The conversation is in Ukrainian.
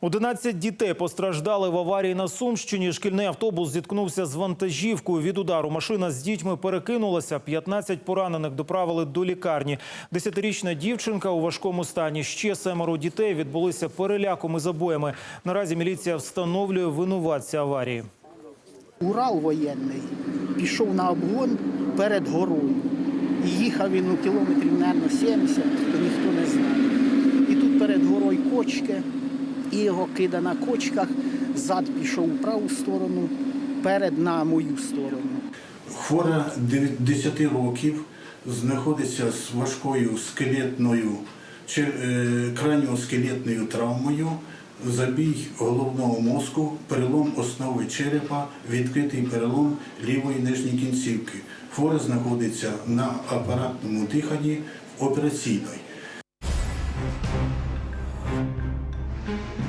11 дітей постраждали в аварії на Сумщині. Шкільний автобус зіткнувся з вантажівкою. Від удару машина з дітьми перекинулася. 15 поранених доправили до лікарні. Десятирічна дівчинка у важкому стані. Ще семеро дітей відбулися переляком і забоями. Наразі міліція встановлює винуватця аварії. Урал воєнний пішов на обгон перед горою. І їхав він ну, кілометрів, мабуть, 70, то ніхто не знає. І тут перед горою кочки, і його кида на кочках, зад пішов у праву сторону, перед на мою сторону. Хвора 10 років знаходиться з важкою скелетною е, краніоскелетною травмою, забій головного мозку, перелом основи черепа, відкритий перелом лівої нижньої кінцівки. Хвора знаходиться на апаратному диханні операційної. thank you